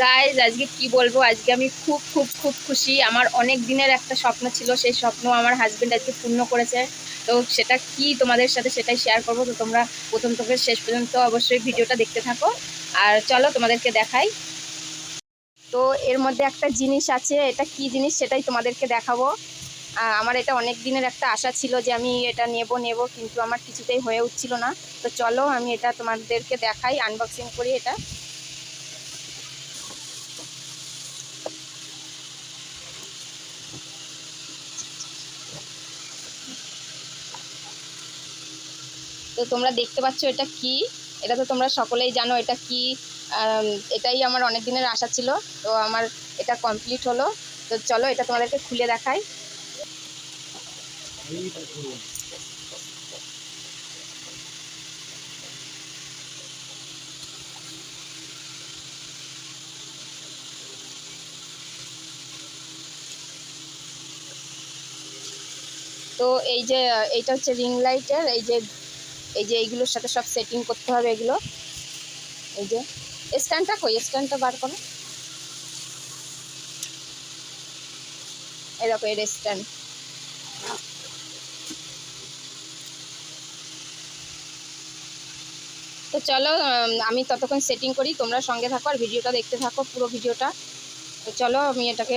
Guys আজকে কি বলব? আজকে আমি খুব খুব খুব খুশি। আমার অনেক দিনের একটা স্বপ্ন ছিল, সেই স্বপ্ন আমার হাজব্যান্ড আজকে পূর্ণ করেছে। তো সেটা কি তোমাদের সাথে সেটাই শেয়ার করব। তো তোমরা প্রথম থেকে শেষ পর্যন্ত অবশ্যই ভিডিওটা দেখতে থাকো। আর চলো তোমাদেরকে দেখাই। তো এর মধ্যে একটা জিনিস আছে, এটা কি জিনিস সেটাই তোমাদেরকে দেখাবো। আমার এটা অনেক দিনের একটা আশা ছিল যে আমি এটা নেব নেব, কিন্তু আমার কিছুতেই হয়ে উঠছিল না। তো চলো আমি এটা তোমাদেরকে দেখাই আনবক্সিং করি এটা। তো তোমরা দেখতে পাচ্ছ এটা কি? এটা তো তোমরা সকলেই জানো এটা কি। এটাই আমার অনেক দিনের আশা ছিল। তো আমার এটা কমপ্লিট হলো। তো চলো এটা তোমাদেরকে খুলে দেখাই। তো এই যে, এইটা হচ্ছে রিং লাইটের এই যে এই যে এইগুলোর সাথে সব সেটিং করতে হবে এগুলো। এই যে স্ট্যান্ডটা কই? স্ট্যান্ডটা বার করো। দেখো, এর স্ট্যান্ড তো চলো আমি ততক্ষণ সেটিং করি, তোমরা সঙ্গে থাকো আর ভিডিওটা দেখতে থাকো পুরো ভিডিওটা। তো চলো, আমি এটাকে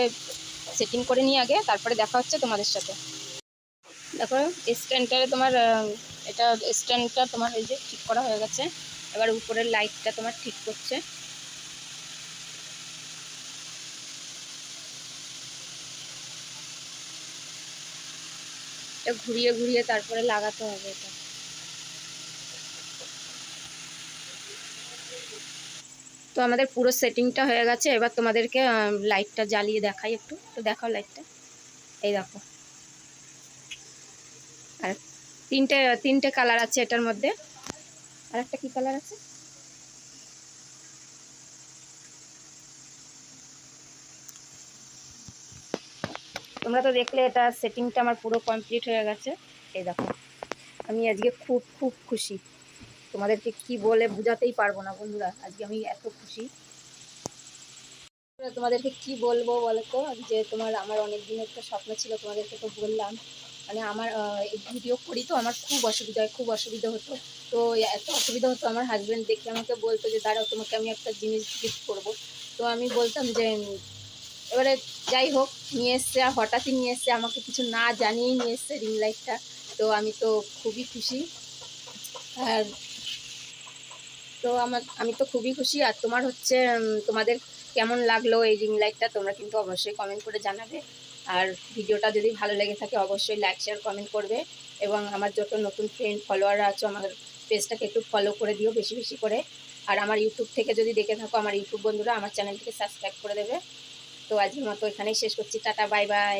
সেটিং করে নিই আগে, তারপরে দেখা হচ্ছে তোমাদের সাথে। দেখো স্ট্যান্ডটারে তোমার এটা স্ট্যান্ডটা তোমার এই যে ঠিক করা হয়ে গেছে। এবার উপরের লাইটটা তোমার ঠিক করছে। এটা ঘুরিয়ে ঘুরিয়ে তারপরে লাগাতে হবে এটা। তো আমাদের পুরো সেটিংটা হয়ে গেছে। এবার তোমাদেরকে লাইটটা জ্বালিয়ে দেখাই একটু। তো দেখাও লাইটটা। এই দেখো। তিনটে তিনটে কালার আছে এটার মধ্যে। আর একটা কি কালার আছে? তোমরা তো দেখলে এটা সেটিংটা আমার পুরো কমপ্লিট হয়ে গেছে। এই দেখো, আমি আজকে খুব খুব খুশি। তোমাদেরকে কি বলে বোঝাতেই পারব না বন্ধুরা, আজকে আমি এত খুশি। তোমাদেরকে কি বলব বলো তো যে তোমার, আমার অনেক দিনের একটা স্বপ্ন ছিল, তোমাদেরকে তো বললাম। মানে আমার ভিডিও করি তো আমার খুব অসুবিধা হয়, খুব অসুবিধা হতো। তো এত অসুবিধা হতো আমার হাজব্যান্ড দেখে আমাকে বলতো যে, দাঁড়াও, তোমাকে আমি একটা জিনিস গিফট করব। তো আমি বলতাম যে এবারে যাই হোক, নিয়ে এসছে হঠাৎই নিয়ে এসছে, আমাকে কিছু না জানিয়েই নিয়ে এসছে রিং লাইটটা তো আমি তো খুবই খুশি। আর তো আমার, আমি তো খুবই খুশি। আর তোমার হচ্ছে তোমাদের কেমন লাগল এই রিং লাইটটা তোমরা কিন্তু অবশ্যই কমেন্ট করে জানাবে। আর ভিডিওটা যদি ভালো লেগে থাকে, অবশ্যই লাইক শেয়ার কমেন্ট করবে। এবং আমার যত নতুন ফ্রেন্ড ফলোয়ার আছে, আমার পেজটাকে একটু ফলো করে দিও বেশি বেশি করে। আর আমার ইউটিউব থেকে যদি দেখে থাকো, আমার ইউটিউব বন্ধুরা আমার চ্যানেলটিকে সাবস্ক্রাইব করে দেবে। তো আজকের মতো এখানেই শেষ করছি। Tata bye bye